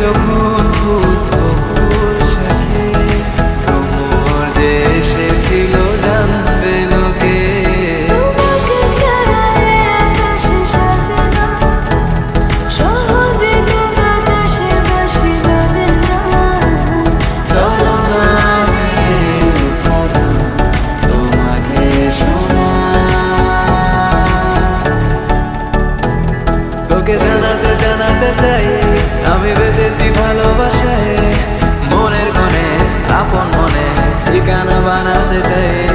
যখন ফুল শাখে ভ্রমর যে এসেছিল জানবে লোকে। তোকে জানাতে জানাতে চাই আমি বেঁচেছি ভালোবাসায় মনের মনে আপন মনে ঠিকানা বানাতে চাই।